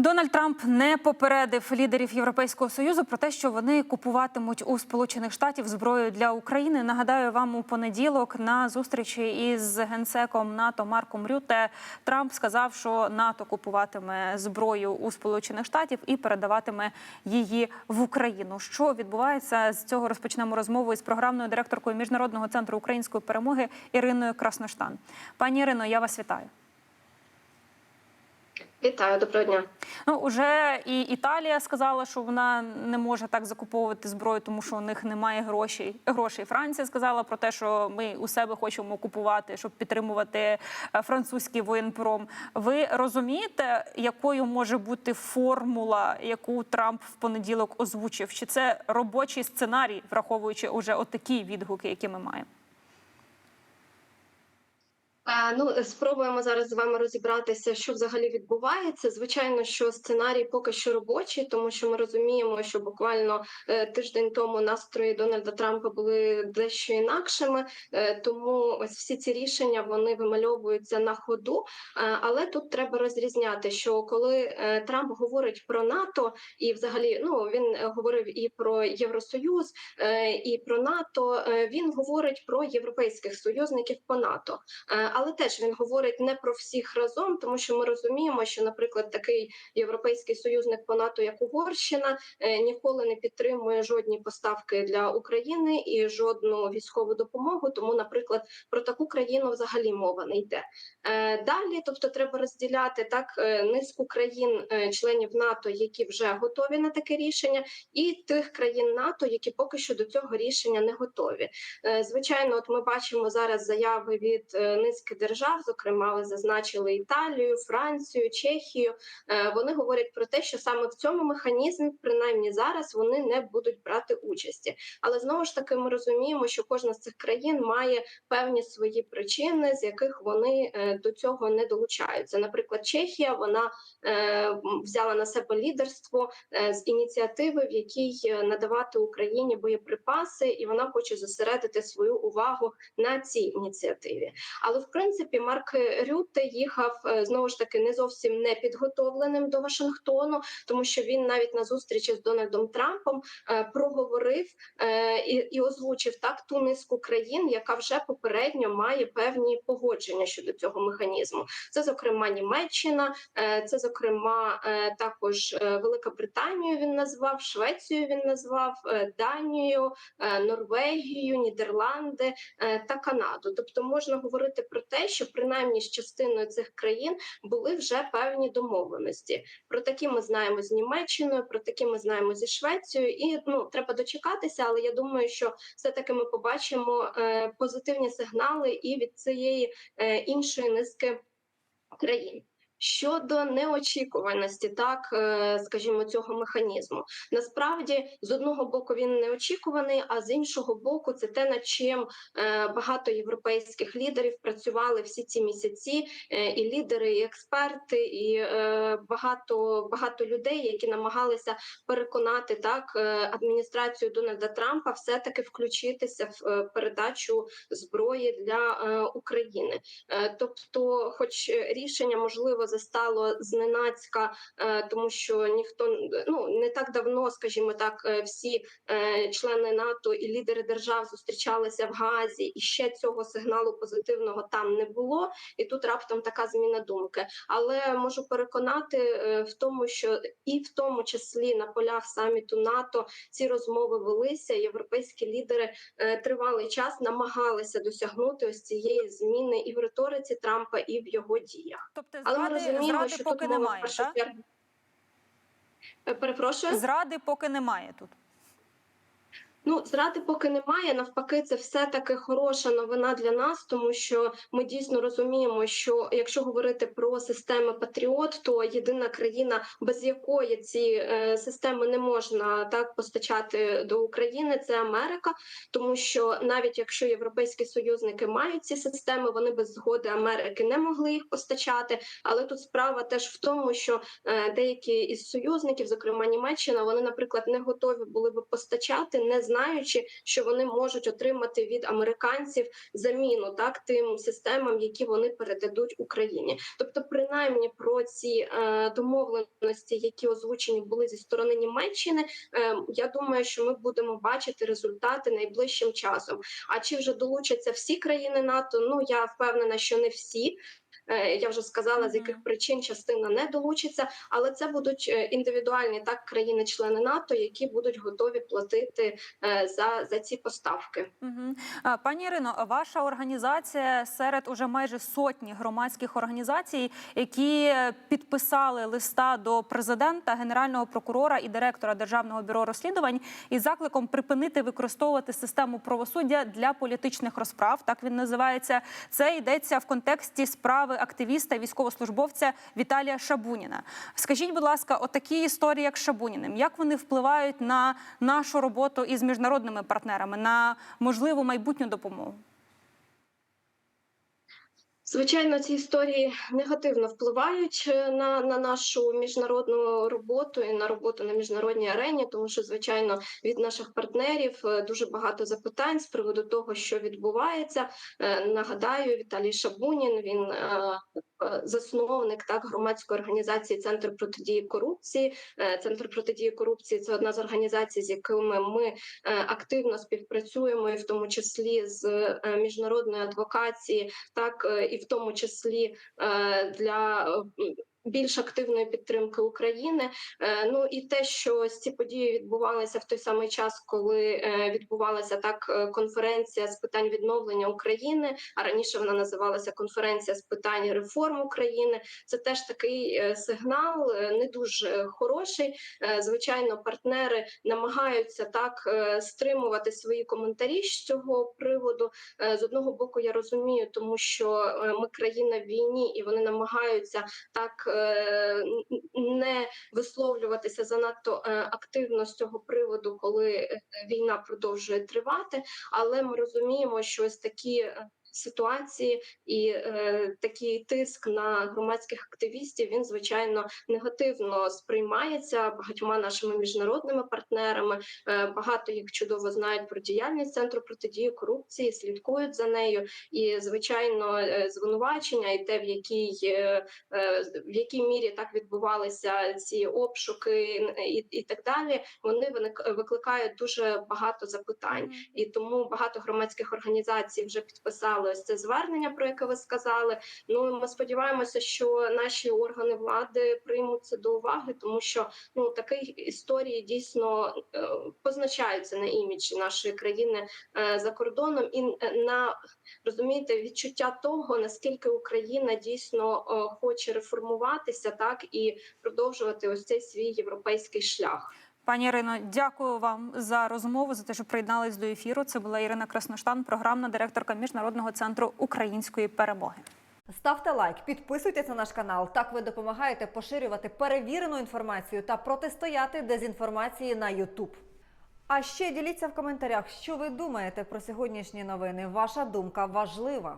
Дональд Трамп не попередив лідерів Європейського союзу про те, що вони купуватимуть у Сполучених Штатів зброю для України. Нагадаю вам у понеділок на зустрічі із генсеком НАТО Марком Рюте Трамп сказав, що НАТО купуватиме зброю у Сполучених Штатів і передаватиме її в Україну. Що відбувається з цього? Розпочнемо розмову із програмною директоркою міжнародного центру української перемоги Іриною Красноштан. Пані Ірино, я вас вітаю. Вітаю, доброго дня. Ну уже і Італія сказала, що вона не може так закуповувати зброю, тому що у них немає грошей. Грошей. Франція сказала про те, що ми у себе хочемо купувати, щоб підтримувати е, французький воєнпром. Ви розумієте, якою може бути формула, яку Трамп в понеділок озвучив? Чи це робочий сценарій, враховуючи уже отакі відгуки, які ми маємо? Ну, спробуємо зараз з вами розібратися, що взагалі відбувається. Звичайно, що сценарій поки що робочий, тому що ми розуміємо, що буквально е, тиждень тому настрої Дональда Трампа були дещо інакшими. Е, тому ось всі ці рішення вони вимальовуються на ходу. Але тут треба розрізняти, що коли е, Трамп говорить про НАТО, і взагалі ну він говорив і про Євросоюз, і про НАТО. Він говорить про європейських союзників по НАТО. Але теж він говорить не про всіх разом, тому що ми розуміємо, що, наприклад, такий європейський союзник по НАТО, як Угорщина, е, ніколи не підтримує жодні поставки для України і жодну військову допомогу. Тому, наприклад, про таку країну взагалі мова не йде. Е, Далі, тобто, треба розділяти так е, низку країн, е, членів НАТО, які вже готові на таке рішення, і тих країн НАТО, які поки що до цього рішення не готові. Звичайно, от ми бачимо зараз заяви від е, низки держав, зокрема, ви зазначили Італію, Францію, Чехію. Е, Вони говорять про те, що саме в цьому механізмі, принаймні зараз, вони не будуть брати участі. Але знову ж таки, ми розуміємо, що кожна з цих країн має певні свої причини, з яких вони е, до цього не долучаються. Наприклад, Чехія вона е, взяла на себе лідерство з ініціативи, в якій надавати Україні боєприпаси, і вона хоче зосередити свою увагу на цій ініціативі. Але в принципі Марк Рютте їхав е, знову ж таки не зовсім не підготовленим до Вашингтону, тому що він навіть на зустрічі з Дональдом Трампом е, проговорив е, і, і озвучив так ту низку країн, яка вже попередньо має певні погодження щодо цього механізму. Це зокрема Німеччина, це зокрема також Велика Британію. Він назвав Швецію. Він назвав Данію, Норвегію, Нідерланди та Канаду. Тобто можна говорити про те, що принаймні з частиною цих країн були вже певні домовленості. Про такі ми знаємо з Німеччиною, про такі ми знаємо зі Швецією, і ну треба дочекатися. Але я думаю, що все таки ми побачимо е, позитивні сигнали і від цієї е, іншої низки країн. Щодо неочікуваності, так е, скажімо, цього механізму, насправді з одного боку він неочікуваний, а з іншого боку, це те, над чим е, багато європейських лідерів працювали всі ці місяці, е, і лідери, і експерти, і багато багато людей, які намагалися переконати так адміністрацію Дональда Трампа, все таки включитися в передачу зброї для України. Тобто, хоч рішення можливо застало зненацька, е, тому що ніхто ну не так давно, скажімо так, е, всі е, члени НАТО і лідери держав зустрічалися в Газі, і ще цього сигналу позитивного там не було. І тут раптом така зміна думки. Але можу переконати в тому, що і в тому числі на полях саміту НАТО ці розмови велися. Європейські лідери тривалий час намагалися досягнути ось цієї зміни і в риториці Трампа, і в його діях. Тобто Але розуміємо, зради що поки тут немає, першу так? Е, Перепрошую. Зради поки немає тут. Ну, зради поки немає. Навпаки, це все таки хороша новина для нас, тому що ми дійсно розуміємо, що якщо говорити про системи Патріот, то єдина країна, без якої ці е, системи не можна так постачати до України, це Америка, тому що навіть якщо європейські союзники мають ці системи, вони без згоди Америки не могли їх постачати. Але тут справа теж в тому, що е, деякі із союзників, зокрема Німеччина, вони, наприклад, не готові були би постачати, не знаючи, що вони можуть отримати від американців заміну так тим системам, які вони передадуть Україні. Тобто, принаймні про ці е, домовленості, які озвучені були зі сторони Німеччини, е, я думаю, що ми будемо бачити результати найближчим часом. А чи вже долучаться всі країни НАТО? Ну я впевнена, що не всі. Е, Я вже сказала, з яких причин частина не долучиться, але це будуть е, індивідуальні так країни-члени НАТО, які будуть готові платити е, за, за ці поставки. Пані Ірино, ваша організація серед уже майже сотні громадських організацій, які підписали листа до президента, генерального прокурора і директора Державного бюро розслідувань із закликом припинити використовувати систему правосуддя для політичних розправ. Так він називається. Це йдеться в контексті справи активіста військовослужбовця Віталія Шабуніна. Скажіть, будь ласка, отакі історії, як Шабуніним, як вони впливають на нашу роботу із міжнародними партнерами, на можливу майбутню допомогу? Звичайно, ці історії негативно впливають е, на, на нашу міжнародну роботу і на роботу на міжнародній арені, тому що, звичайно, від наших партнерів е, дуже багато запитань з приводу того, що відбувається. Е, Нагадаю, Віталій Шабунін він засновник так громадської організації Центр протидії корупції. Е, Центр протидії корупції це одна з організацій, з якими ми е, активно співпрацюємо, і в тому числі з е, міжнародної адвокації, так і в тому числі для більш активної підтримки України. Е, Ну і те, що ці події відбувалися в той самий час, коли е, відбувалася так е, конференція з питань відновлення України, а раніше вона називалася конференція з питань реформ України. Це теж такий сигнал, не дуже хороший. Звичайно, партнери намагаються так стримувати свої коментарі з цього приводу. З одного боку, я розумію, тому що ми країна в війні, і вони намагаються так не висловлюватися занадто е, активно з цього приводу, коли е, війна продовжує тривати. Але ми розуміємо, що ось такі. Ситуації і е, такий тиск на громадських активістів він звичайно негативно сприймається багатьма нашими міжнародними партнерами. Е, багато їх чудово знають про діяльність центру протидії корупції, слідкують за нею. І звичайно, е, звинувачення і те, в якій е, е, в якій мірі так відбувалися ці обшуки і, і так далі. Вони викликають дуже багато запитань, і тому багато громадських організацій вже підписали ось це звернення, про яке ви сказали. Ну ми сподіваємося, що наші органи влади приймуть це до уваги, тому що ну такі історії дійсно е, позначаються на іміджі нашої країни е, за кордоном і е, на розумієте відчуття того, наскільки Україна дійсно хоче реформуватися, так і продовжувати ось цей свій європейський шлях. Пані Ірино, дякую вам за розмову за те, що приєднались до ефіру. Це була Ірина Красноштан, програмна директорка міжнародного центру української перемоги. Ставте лайк, підписуйтесь на наш канал. Так ви допомагаєте поширювати перевірену інформацію та протистояти дезінформації на YouTube. А ще діліться в коментарях, що ви думаєте про сьогоднішні новини. Ваша думка важлива.